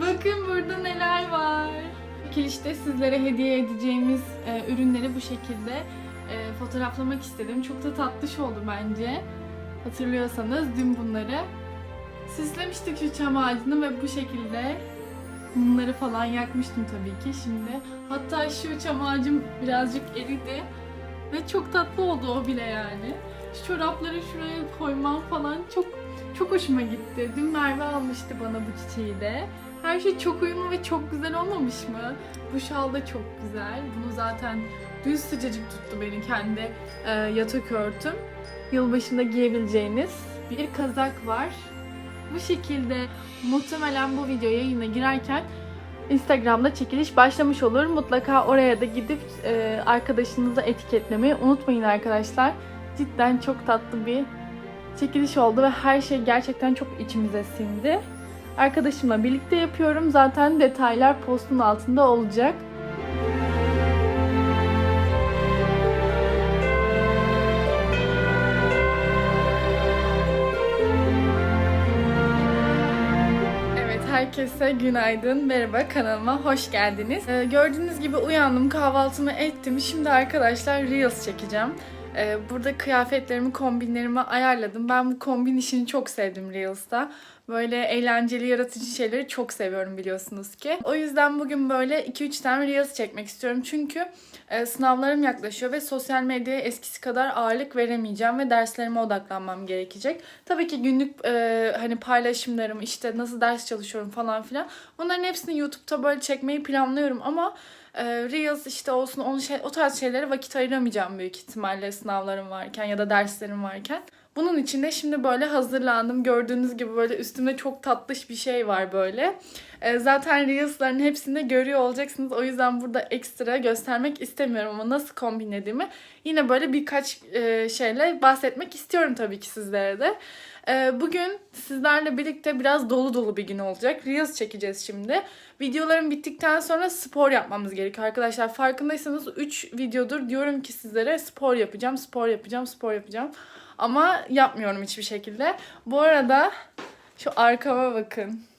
Bakın burada neler var. Çekilişte sizlere hediye edeceğimiz e, ürünleri bu şekilde e, fotoğraflamak istedim. Çok da tatlış oldu bence. Hatırlıyorsanız dün bunları süslemiştik şu çam ağacını ve bu şekilde mumları falan yakmıştım tabii ki şimdi. Hatta şu çam ağacım birazcık eridi ve çok tatlı oldu o bile yani. Şu çorapları şuraya koymam falan çok çok hoşuma gitti. Dün Merve almıştı bana bu çiçeği de. Her şey çok uyumlu ve çok güzel olmamış mı? Bu şal da çok güzel. Bunu zaten dün sıcacık tuttu beni kendi e, yatak örtüm. Yılbaşında giyebileceğiniz bir kazak var. Bu şekilde muhtemelen bu video yayına girerken Instagram'da çekiliş başlamış olur. Mutlaka oraya da gidip e, arkadaşınızı etiketlemeyi unutmayın arkadaşlar. Cidden çok tatlı bir çekiliş oldu ve her şey gerçekten çok içimize sindi. Arkadaşımla birlikte yapıyorum. Zaten detaylar postun altında olacak. Herkese günaydın. Merhaba, kanalıma hoş geldiniz. Ee, gördüğünüz gibi uyandım, kahvaltımı ettim. Şimdi arkadaşlar Reels çekeceğim. Ee, burada kıyafetlerimi, kombinlerimi ayarladım. Ben bu kombin işini çok sevdim Reels'ta. Böyle eğlenceli, yaratıcı şeyleri çok seviyorum biliyorsunuz ki. O yüzden bugün böyle 2-3 tane Reels çekmek istiyorum. Çünkü e, sınavlarım yaklaşıyor ve sosyal medyaya eskisi kadar ağırlık veremeyeceğim ve derslerime odaklanmam gerekecek. Tabii ki günlük e, hani paylaşımlarım, işte nasıl ders çalışıyorum falan filan. Onların hepsini YouTube'da böyle çekmeyi planlıyorum ama e, Reels işte olsun onun şey, o tarz şeylere vakit ayıramayacağım büyük ihtimalle sınavlarım varken ya da derslerim varken. Bunun için de şimdi böyle hazırlandım. Gördüğünüz gibi böyle üstümde çok tatlış bir şey var böyle. E, zaten Reels'ların hepsinde görüyor olacaksınız. O yüzden burada ekstra göstermek istemiyorum ama nasıl kombinlediğimi yine böyle birkaç e, şeyle bahsetmek istiyorum tabii ki sizlere de. E, bugün sizlerle birlikte biraz dolu dolu bir gün olacak. Reels çekeceğiz şimdi. Videolarım bittikten sonra spor yapmamız gerekiyor arkadaşlar. Farkındaysanız 3 videodur diyorum ki sizlere spor yapacağım, spor yapacağım, spor yapacağım. Ama yapmıyorum hiçbir şekilde. Bu arada şu arkama bakın.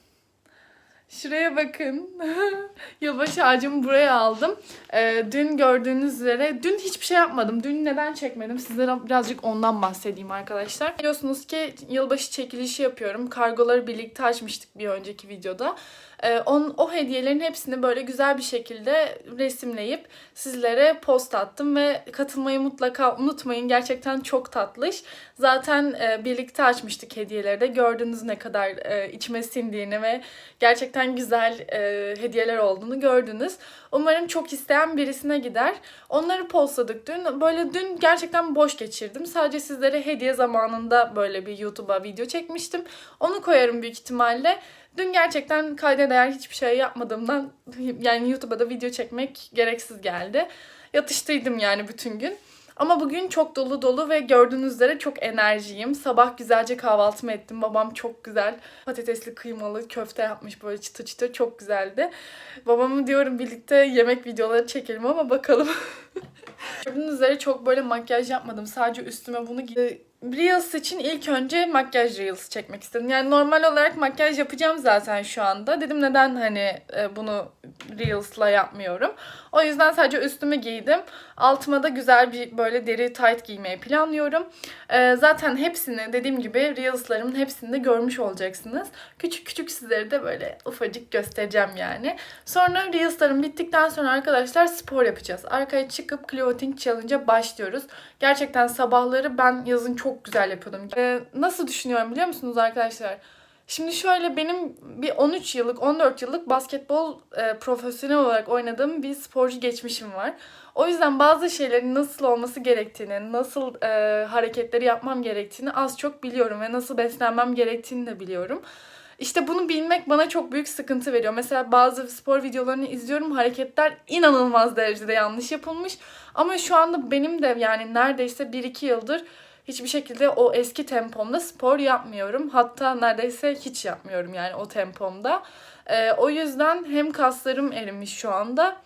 Şuraya bakın. Yılbaşı ağacımı buraya aldım. Ee, dün gördüğünüz üzere, dün hiçbir şey yapmadım. Dün neden çekmedim? Sizlere birazcık ondan bahsedeyim arkadaşlar. Biliyorsunuz ki yılbaşı çekilişi yapıyorum. Kargoları birlikte açmıştık bir önceki videoda. Ee, on, o hediyelerin hepsini böyle güzel bir şekilde resimleyip sizlere post attım ve katılmayı mutlaka unutmayın. Gerçekten çok tatlış. Zaten e, birlikte açmıştık hediyeleri de. Gördünüz ne kadar e, içime sindiğini ve gerçekten güzel e, hediyeler olduğunu gördünüz. Umarım çok isteyen birisine gider. Onları postladık dün. Böyle dün gerçekten boş geçirdim. Sadece sizlere hediye zamanında böyle bir YouTube'a video çekmiştim. Onu koyarım büyük ihtimalle. Dün gerçekten kayda değer hiçbir şey yapmadığımdan yani YouTube'a da video çekmek gereksiz geldi. Yatıştıydım yani bütün gün. Ama bugün çok dolu dolu ve gördüğünüz üzere çok enerjiyim. Sabah güzelce kahvaltımı ettim. Babam çok güzel patatesli kıymalı köfte yapmış böyle çıtır çıtır çok güzeldi. Babamı diyorum birlikte yemek videoları çekelim ama bakalım. Gördüğünüz üzere çok böyle makyaj yapmadım. Sadece üstüme bunu giydim. Reels için ilk önce makyaj Reels çekmek istedim. Yani normal olarak makyaj yapacağım zaten şu anda. Dedim neden hani e, bunu Reels'la yapmıyorum. O yüzden sadece üstümü giydim. Altıma da güzel bir böyle deri tight giymeyi planlıyorum. E, zaten hepsini dediğim gibi Reels'larımın hepsini de görmüş olacaksınız. Küçük küçük sizlere de böyle ufacık göstereceğim yani. Sonra Reels'larım bittikten sonra arkadaşlar spor yapacağız. Arkaya çıkıp Clothing Challenge'a başlıyoruz. Gerçekten sabahları ben yazın çok güzel yapıyordum. Ee, nasıl düşünüyorum biliyor musunuz arkadaşlar? Şimdi şöyle benim bir 13 yıllık, 14 yıllık basketbol e, profesyonel olarak oynadığım bir sporcu geçmişim var. O yüzden bazı şeylerin nasıl olması gerektiğini, nasıl e, hareketleri yapmam gerektiğini az çok biliyorum ve nasıl beslenmem gerektiğini de biliyorum. İşte bunu bilmek bana çok büyük sıkıntı veriyor. Mesela bazı spor videolarını izliyorum. Hareketler inanılmaz derecede yanlış yapılmış. Ama şu anda benim de yani neredeyse 1-2 yıldır hiçbir şekilde o eski tempomda spor yapmıyorum. Hatta neredeyse hiç yapmıyorum yani o tempomda. Ee, o yüzden hem kaslarım erimiş şu anda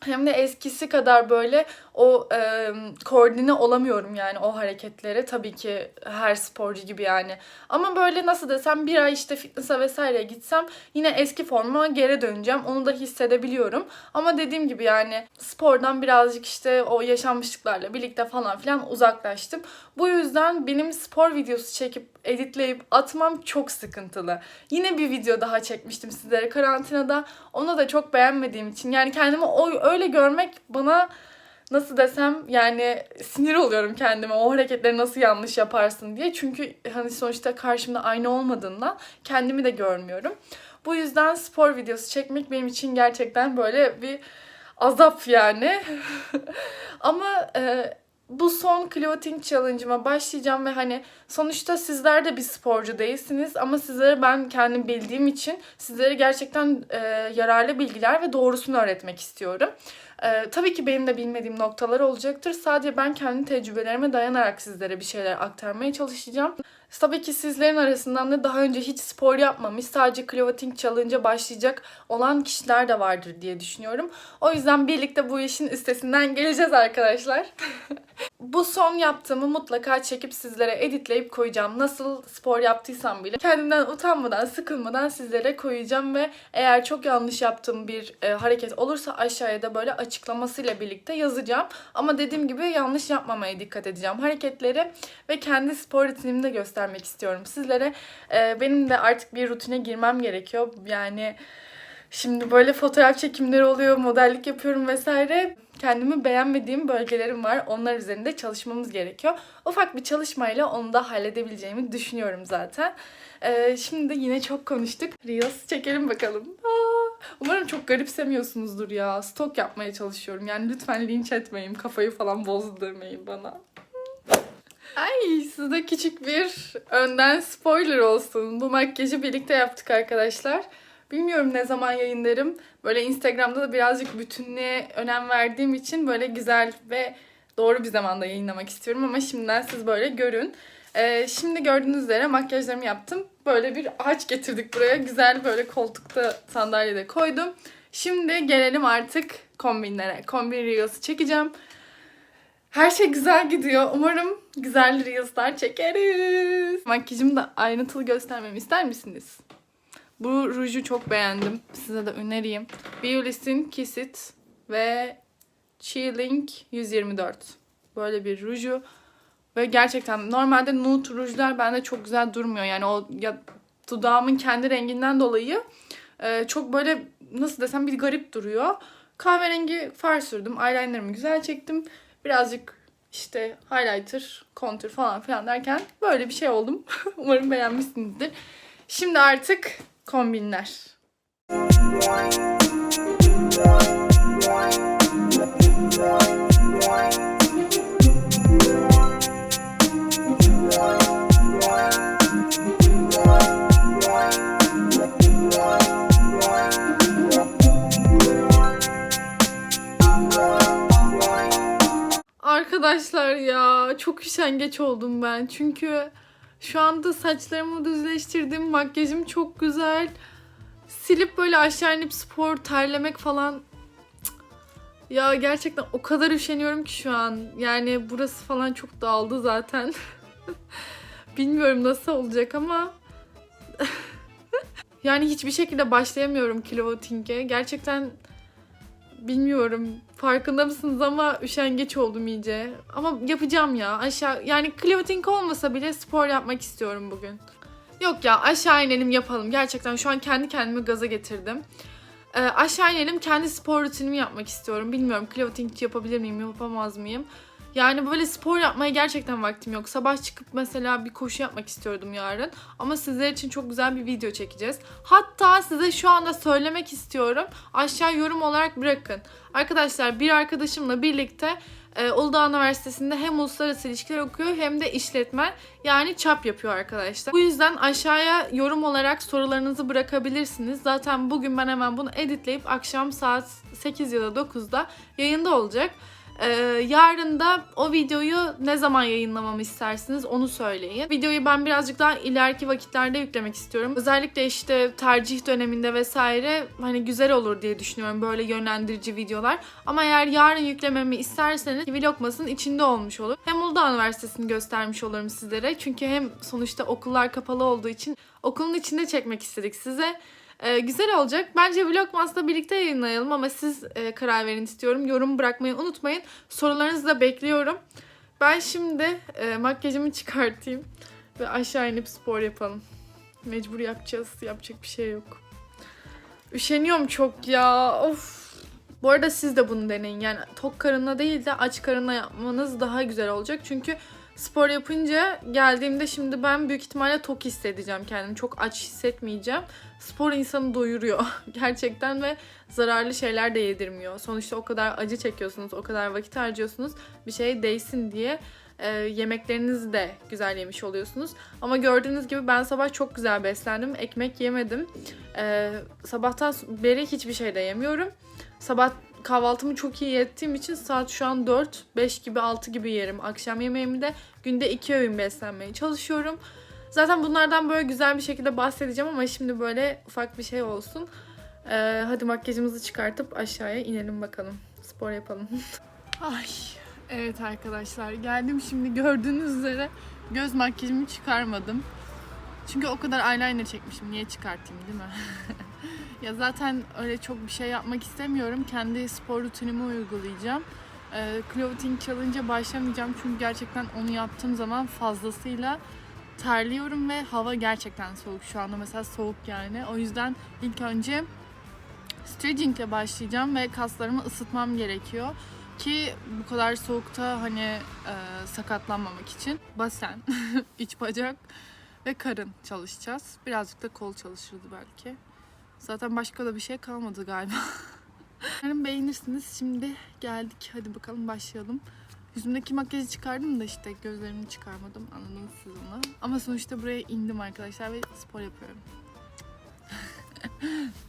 hem de eskisi kadar böyle o e, koordine olamıyorum yani o hareketlere. Tabii ki her sporcu gibi yani. Ama böyle nasıl desem bir ay işte fitness'a vesaire gitsem yine eski formuma geri döneceğim. Onu da hissedebiliyorum. Ama dediğim gibi yani spordan birazcık işte o yaşanmışlıklarla birlikte falan filan uzaklaştım. Bu yüzden benim spor videosu çekip editleyip atmam çok sıkıntılı. Yine bir video daha çekmiştim sizlere karantinada. Onu da çok beğenmediğim için yani kendimi o öyle görmek bana nasıl desem yani sinir oluyorum kendime o hareketleri nasıl yanlış yaparsın diye. Çünkü hani sonuçta karşımda aynı olmadığından kendimi de görmüyorum. Bu yüzden spor videosu çekmek benim için gerçekten böyle bir azap yani. Ama e, bu son clothing challenge'ıma başlayacağım ve hani sonuçta sizler de bir sporcu değilsiniz ama sizlere ben kendim bildiğim için sizlere gerçekten e, yararlı bilgiler ve doğrusunu öğretmek istiyorum. E, tabii ki benim de bilmediğim noktalar olacaktır. Sadece ben kendi tecrübelerime dayanarak sizlere bir şeyler aktarmaya çalışacağım. Tabii ki sizlerin arasından da daha önce hiç spor yapmamış, sadece clothing challenge'a başlayacak olan kişiler de vardır diye düşünüyorum. O yüzden birlikte bu işin üstesinden geleceğiz arkadaşlar. bu son yaptığımı mutlaka çekip sizlere editleyip koyacağım. Nasıl spor yaptıysam bile kendimden utanmadan, sıkılmadan sizlere koyacağım ve eğer çok yanlış yaptığım bir e, hareket olursa aşağıya da böyle açıklamasıyla birlikte yazacağım. Ama dediğim gibi yanlış yapmamaya dikkat edeceğim hareketleri ve kendi spor rutinimi de göstermek istiyorum sizlere. E, benim de artık bir rutine girmem gerekiyor. Yani Şimdi böyle fotoğraf çekimleri oluyor, modellik yapıyorum vesaire. Kendimi beğenmediğim bölgelerim var. Onlar üzerinde çalışmamız gerekiyor. Ufak bir çalışmayla onu da halledebileceğimi düşünüyorum zaten. Ee, şimdi yine çok konuştuk. Reels çekelim bakalım. Umarım çok garipsemiyorsunuzdur ya. Stok yapmaya çalışıyorum. Yani lütfen linç etmeyin. Kafayı falan bozdurmayın bana. Ay size küçük bir önden spoiler olsun. Bu makyajı birlikte yaptık arkadaşlar. Bilmiyorum ne zaman yayınlarım. Böyle Instagram'da da birazcık bütünlüğe önem verdiğim için böyle güzel ve doğru bir zamanda yayınlamak istiyorum ama şimdiden siz böyle görün. Ee, şimdi gördüğünüz üzere makyajlarımı yaptım. Böyle bir ağaç getirdik buraya. Güzel böyle koltukta sandalyede koydum. Şimdi gelelim artık kombinlere. Kombin reels'i çekeceğim. Her şey güzel gidiyor. Umarım güzel reels'lar çekeriz. Makyajımı da ayrıntılı göstermemi ister misiniz? Bu ruju çok beğendim. Size de önereyim. Biolis'in Kiss It ve Chilling 124. Böyle bir ruju. Ve gerçekten normalde nude rujlar bende çok güzel durmuyor. Yani o ya dudağımın kendi renginden dolayı e, çok böyle nasıl desem bir garip duruyor. Kahverengi far sürdüm. Eyelinerımı güzel çektim. Birazcık işte highlighter, contour falan filan derken böyle bir şey oldum. Umarım beğenmişsinizdir. Şimdi artık kombinler. Arkadaşlar çok üşengeç oldum ben. Çünkü şu anda saçlarımı düzleştirdim. Makyajım çok güzel. Silip böyle aşağı inip spor terlemek falan. Ya gerçekten o kadar üşeniyorum ki şu an. Yani burası falan çok dağıldı zaten. Bilmiyorum nasıl olacak ama yani hiçbir şekilde başlayamıyorum clothing'e. Gerçekten bilmiyorum farkında mısınız ama üşengeç oldum iyice. Ama yapacağım ya aşağı yani clothing olmasa bile spor yapmak istiyorum bugün. Yok ya aşağı inelim yapalım. Gerçekten şu an kendi kendimi gaza getirdim. Ee, aşağı inelim kendi spor rutinimi yapmak istiyorum. Bilmiyorum clothing yapabilir miyim yapamaz mıyım? Yani böyle spor yapmaya gerçekten vaktim yok. Sabah çıkıp mesela bir koşu yapmak istiyordum yarın. Ama sizler için çok güzel bir video çekeceğiz. Hatta size şu anda söylemek istiyorum. Aşağı yorum olarak bırakın. Arkadaşlar bir arkadaşımla birlikte e, Uludağ Üniversitesi'nde hem uluslararası ilişkiler okuyor hem de işletmen yani çap yapıyor arkadaşlar. Bu yüzden aşağıya yorum olarak sorularınızı bırakabilirsiniz. Zaten bugün ben hemen bunu editleyip akşam saat 8 ya da 9'da yayında olacak. Ee, yarın da o videoyu ne zaman yayınlamamı istersiniz onu söyleyin. Videoyu ben birazcık daha ileriki vakitlerde yüklemek istiyorum. Özellikle işte tercih döneminde vesaire hani güzel olur diye düşünüyorum böyle yönlendirici videolar. Ama eğer yarın yüklememi isterseniz Vlogmas'ın içinde olmuş olur. Hem Uludağ Üniversitesi'ni göstermiş olurum sizlere. Çünkü hem sonuçta okullar kapalı olduğu için okulun içinde çekmek istedik size. Ee, güzel olacak. Bence Vlogmas'la birlikte yayınlayalım ama siz e, karar verin istiyorum. Yorum bırakmayı unutmayın. Sorularınızı da bekliyorum. Ben şimdi e, makyajımı çıkartayım ve aşağı inip spor yapalım. Mecbur yapacağız. Yapacak bir şey yok. Üşeniyorum çok ya. Of. Bu arada siz de bunu deneyin. Yani tok karınla değil de aç karınla yapmanız daha güzel olacak. Çünkü spor yapınca geldiğimde şimdi ben büyük ihtimalle tok hissedeceğim kendimi. Çok aç hissetmeyeceğim. Spor insanı doyuruyor gerçekten ve zararlı şeyler de yedirmiyor. Sonuçta o kadar acı çekiyorsunuz, o kadar vakit harcıyorsunuz. Bir şey değsin diye e, yemeklerinizi de güzel yemiş oluyorsunuz. Ama gördüğünüz gibi ben sabah çok güzel beslendim. Ekmek yemedim. E, sabahtan beri hiçbir şey de yemiyorum. Sabah kahvaltımı çok iyi ettiğim için saat şu an 4, 5 gibi 6 gibi yerim. Akşam yemeğimi de günde 2 öğün beslenmeye çalışıyorum. Zaten bunlardan böyle güzel bir şekilde bahsedeceğim ama şimdi böyle ufak bir şey olsun. Ee, hadi makyajımızı çıkartıp aşağıya inelim bakalım. Spor yapalım. Ay evet arkadaşlar geldim şimdi gördüğünüz üzere göz makyajımı çıkarmadım. Çünkü o kadar eyeliner çekmişim. Niye çıkartayım değil mi? ya zaten öyle çok bir şey yapmak istemiyorum. Kendi spor rutinimi uygulayacağım. Ee, clothing challenge'a başlamayacağım çünkü gerçekten onu yaptığım zaman fazlasıyla terliyorum ve hava gerçekten soğuk. Şu anda mesela soğuk yani. O yüzden ilk önce stretching ile başlayacağım ve kaslarımı ısıtmam gerekiyor. Ki bu kadar soğukta hani e, sakatlanmamak için basen, iç bacak ve karın çalışacağız. Birazcık da kol çalışırdı belki. Zaten başka da bir şey kalmadı galiba. Umarım beğenirsiniz. Şimdi geldik. Hadi bakalım başlayalım. Yüzümdeki makyajı çıkardım da işte gözlerimi çıkarmadım. Anladınız siz onu. Ama sonuçta buraya indim arkadaşlar ve spor yapıyorum.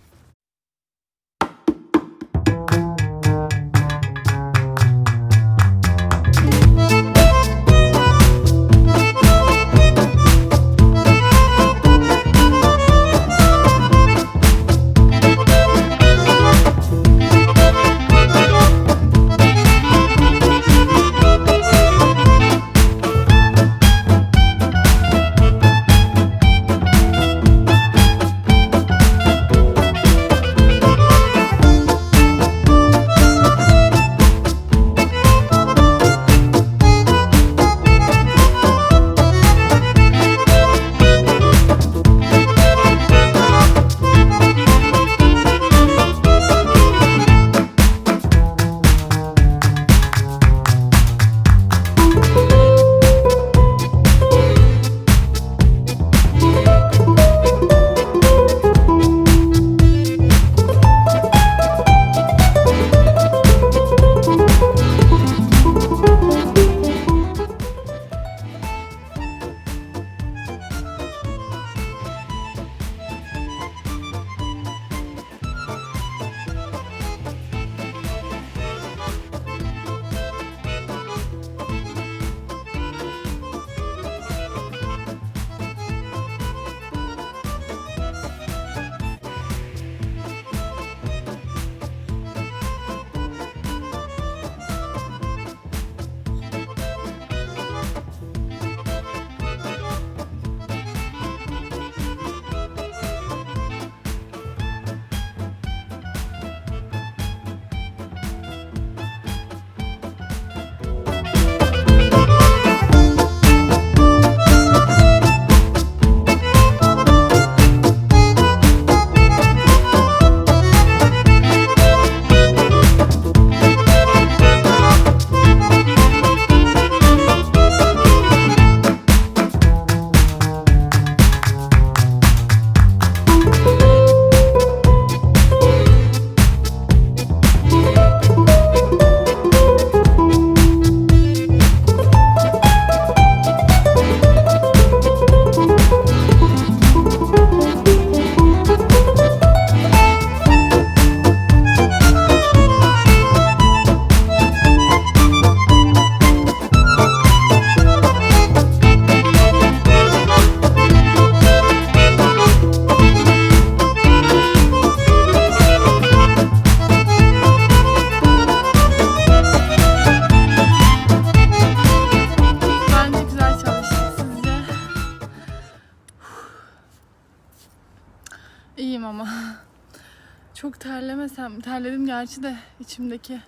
Çok terlemesem, terledim gerçi de içimdeki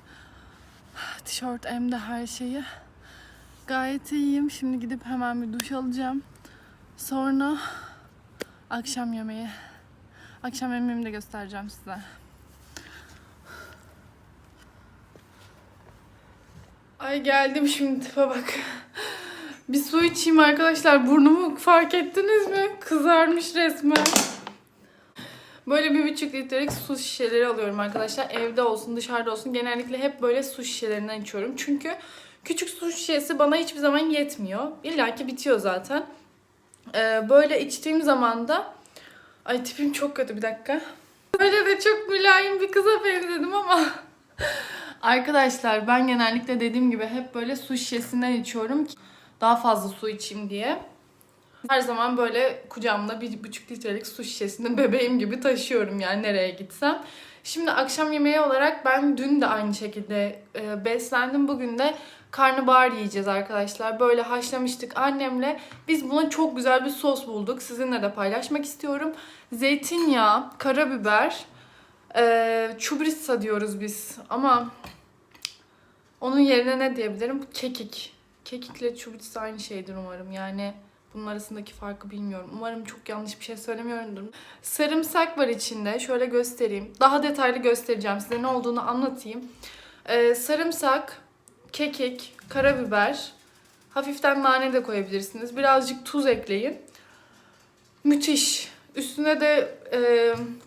tişört hem de her şeyi. Gayet iyiyim. Şimdi gidip hemen bir duş alacağım. Sonra akşam yemeği. Akşam yemeğimi de göstereceğim size. Ay geldim şimdi tipe bak. Bir su içeyim arkadaşlar. Burnumu fark ettiniz mi? Kızarmış resmen. Böyle bir buçuk litrelik su şişeleri alıyorum arkadaşlar. Evde olsun dışarıda olsun genellikle hep böyle su şişelerinden içiyorum. Çünkü küçük su şişesi bana hiçbir zaman yetmiyor. İlla ki bitiyor zaten. Ee, böyle içtiğim zaman da... Ay tipim çok kötü bir dakika. Böyle de çok mülayim bir kıza benzedim ama... Arkadaşlar ben genellikle dediğim gibi hep böyle su şişesinden içiyorum ki daha fazla su içeyim diye. Her zaman böyle kucağımda bir buçuk litrelik su şişesini bebeğim gibi taşıyorum yani nereye gitsem. Şimdi akşam yemeği olarak ben dün de aynı şekilde e, beslendim. Bugün de karnabahar yiyeceğiz arkadaşlar. Böyle haşlamıştık annemle. Biz buna çok güzel bir sos bulduk. Sizinle de paylaşmak istiyorum. Zeytinyağı, karabiber, e, çubrissa diyoruz biz ama onun yerine ne diyebilirim? Kekik. Kekikle çubrissa aynı şeydir umarım. Yani bunun arasındaki farkı bilmiyorum. Umarım çok yanlış bir şey söylemiyorumdur. Sarımsak var içinde. Şöyle göstereyim. Daha detaylı göstereceğim size ne olduğunu anlatayım. Ee, sarımsak, kekik, karabiber, hafiften nane de koyabilirsiniz. Birazcık tuz ekleyin. Müthiş. Üstüne de e,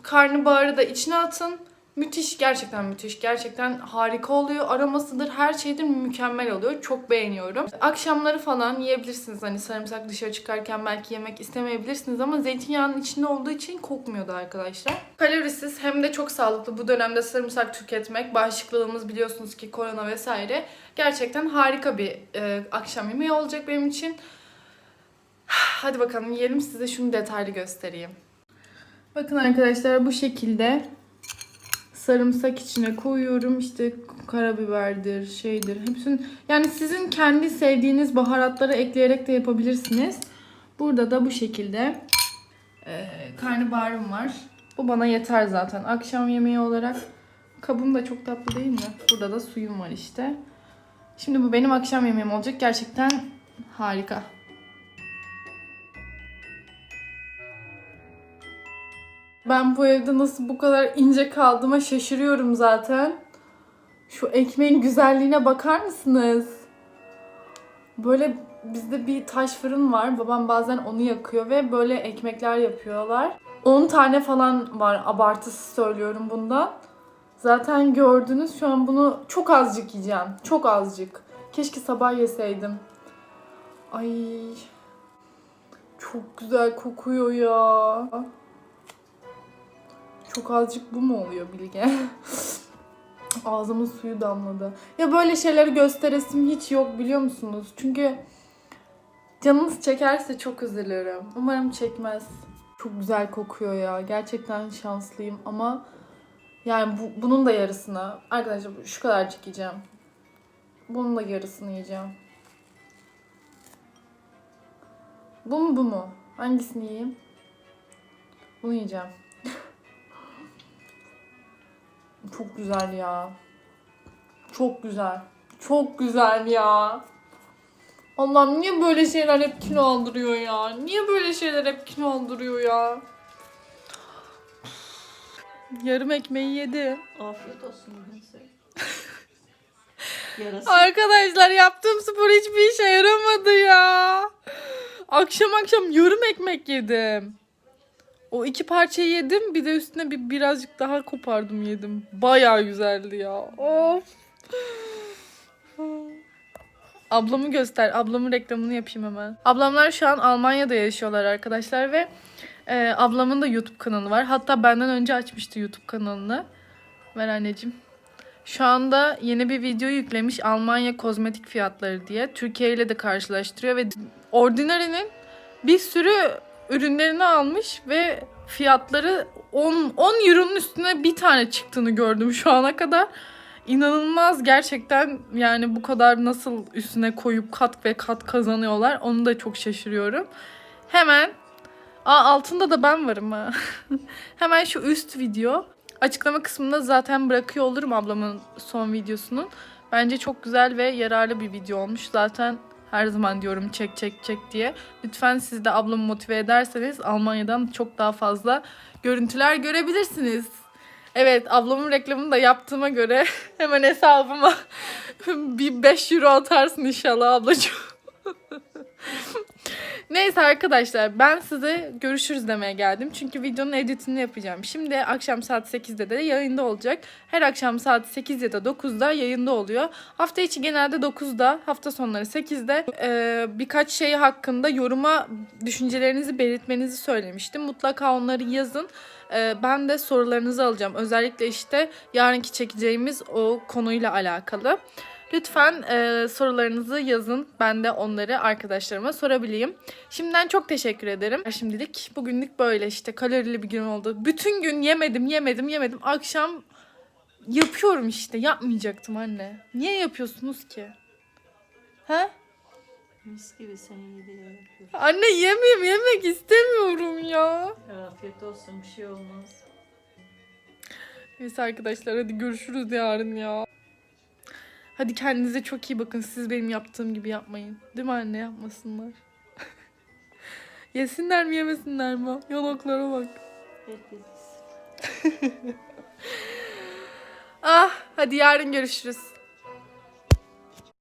karnabaharı da içine atın. Müthiş, gerçekten müthiş. Gerçekten harika oluyor. Aromasıdır, her şeydir mükemmel oluyor. Çok beğeniyorum. Akşamları falan yiyebilirsiniz. Hani sarımsak dışarı çıkarken belki yemek istemeyebilirsiniz ama zeytinyağının içinde olduğu için kokmuyordu arkadaşlar. Kalorisiz hem de çok sağlıklı. Bu dönemde sarımsak tüketmek, bağışıklığımız biliyorsunuz ki korona vesaire. Gerçekten harika bir e, akşam yemeği olacak benim için. Hadi bakalım yiyelim size şunu detaylı göstereyim. Bakın arkadaşlar bu şekilde sarımsak içine koyuyorum. İşte karabiberdir, şeydir. Hepsini yani sizin kendi sevdiğiniz baharatları ekleyerek de yapabilirsiniz. Burada da bu şekilde e, karnabaharım var. Bu bana yeter zaten. Akşam yemeği olarak kabım da çok tatlı değil mi? Burada da suyum var işte. Şimdi bu benim akşam yemeğim olacak. Gerçekten harika. Ben bu evde nasıl bu kadar ince kaldığıma şaşırıyorum zaten. Şu ekmeğin güzelliğine bakar mısınız? Böyle bizde bir taş fırın var. Babam bazen onu yakıyor ve böyle ekmekler yapıyorlar. 10 tane falan var abartısı söylüyorum bundan. Zaten gördünüz şu an bunu çok azıcık yiyeceğim. Çok azıcık. Keşke sabah yeseydim. Ay çok güzel kokuyor ya. Çok azıcık bu mu oluyor Bilge? Ağzımın suyu damladı. Ya böyle şeyleri gösteresim hiç yok biliyor musunuz? Çünkü canınız çekerse çok üzülürüm. Umarım çekmez. Çok güzel kokuyor ya. Gerçekten şanslıyım ama yani bu, bunun da yarısını arkadaşlar şu kadarcık yiyeceğim. Bunun da yarısını yiyeceğim. Bu mu bu mu? Hangisini yiyeyim? Bunu yiyeceğim. Çok güzel ya. Çok güzel. Çok güzel ya. Allah'ım niye böyle şeyler hep kilo aldırıyor ya? Niye böyle şeyler hep kilo aldırıyor ya? Yarım ekmeği yedi. Afiyet olsun. Yarası. Arkadaşlar yaptığım spor hiçbir işe yaramadı ya. Akşam akşam yarım ekmek yedim. O iki parçayı yedim bir de üstüne bir birazcık daha kopardım yedim. Bayağı güzeldi ya. Of. Ablamı göster. Ablamın reklamını yapayım hemen. Ablamlar şu an Almanya'da yaşıyorlar arkadaşlar ve e, ablamın da YouTube kanalı var. Hatta benden önce açmıştı YouTube kanalını. Ver anneciğim. Şu anda yeni bir video yüklemiş Almanya kozmetik fiyatları diye. Türkiye ile de karşılaştırıyor ve Ordinary'nin bir sürü ürünlerini almış ve fiyatları 10, 10 euronun üstüne bir tane çıktığını gördüm şu ana kadar. İnanılmaz gerçekten yani bu kadar nasıl üstüne koyup kat ve kat kazanıyorlar onu da çok şaşırıyorum. Hemen Aa altında da ben varım ha. Hemen şu üst video. Açıklama kısmında zaten bırakıyor olurum ablamın son videosunun. Bence çok güzel ve yararlı bir video olmuş. Zaten her zaman diyorum çek çek çek diye. Lütfen siz de ablamı motive ederseniz Almanya'dan çok daha fazla görüntüler görebilirsiniz. Evet ablamın reklamını da yaptığıma göre hemen hesabıma bir 5 euro atarsın inşallah ablacığım. Neyse arkadaşlar ben size görüşürüz demeye geldim. Çünkü videonun editini yapacağım. Şimdi akşam saat 8'de de yayında olacak. Her akşam saat 8 ya da 9'da yayında oluyor. Hafta içi genelde 9'da, hafta sonları 8'de Ee, birkaç şey hakkında yoruma düşüncelerinizi belirtmenizi söylemiştim. Mutlaka onları yazın. Ee, ben de sorularınızı alacağım. Özellikle işte yarınki çekeceğimiz o konuyla alakalı. Lütfen e, sorularınızı yazın. Ben de onları arkadaşlarıma sorabileyim. Şimdiden çok teşekkür ederim. Şimdilik bugünlük böyle işte kalorili bir gün oldu. Bütün gün yemedim, yemedim, yemedim. Akşam yapıyorum işte. Yapmayacaktım anne. Niye yapıyorsunuz ki? He? Mis gibi seni yedi yapıyor. Anne yemeyeyim, yemek istemiyorum ya. Afiyet olsun bir şey olmaz. Neyse arkadaşlar hadi görüşürüz yarın ya. Hadi kendinize çok iyi bakın. Siz benim yaptığım gibi yapmayın. Değil mi anne? Yapmasınlar. Yesinler mi yemesinler mi? Yanaklara bak. Ah hadi yarın görüşürüz.